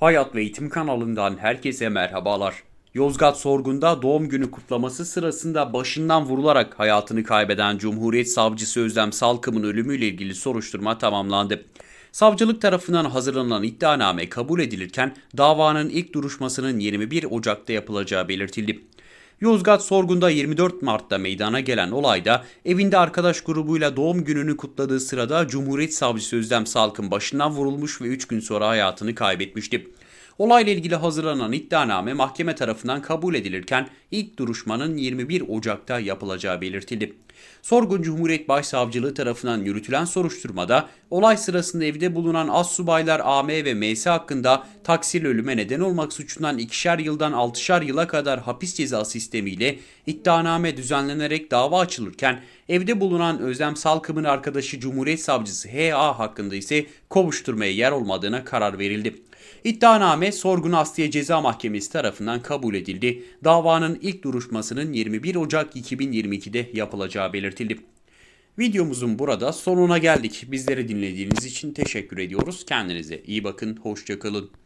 Hayat ve Eğitim kanalından herkese merhabalar. Yozgat Sorgun'da doğum günü kutlaması sırasında başından vurularak hayatını kaybeden Cumhuriyet Savcısı Özlem Salkım'ın ölümüyle ilgili soruşturma tamamlandı. Savcılık tarafından hazırlanan iddianame kabul edilirken davanın ilk duruşmasının 21 Ocak'ta yapılacağı belirtildi. Yozgat Sorgun'da 24 Mart'ta meydana gelen olayda evinde arkadaş grubuyla doğum gününü kutladığı sırada Cumhuriyet Savcısı Özlem Salkın başından vurulmuş ve 3 gün sonra hayatını kaybetmişti. Olayla ilgili hazırlanan iddianame mahkeme tarafından kabul edilirken ilk duruşmanın 21 Ocak'ta yapılacağı belirtildi. Sorgun Cumhuriyet Başsavcılığı tarafından yürütülen soruşturmada olay sırasında evde bulunan assubaylar AM ve MS hakkında taksirli ölüme neden olmak suçundan ikişer yıldan altışar yıla kadar hapis ceza sistemiyle iddianame düzenlenerek dava açılırken evde bulunan Özlem Salkım'ın arkadaşı Cumhuriyet Savcısı H.A. hakkında ise kovuşturmaya yer olmadığına karar verildi. İddianame Sorgun Asliye Ceza Mahkemesi tarafından kabul edildi. Davanın ilk duruşmasının 21 Ocak 2022'de yapılacağı belirtildi. Videomuzun burada sonuna geldik. Bizleri dinlediğiniz için teşekkür ediyoruz. Kendinize iyi bakın, hoşçakalın.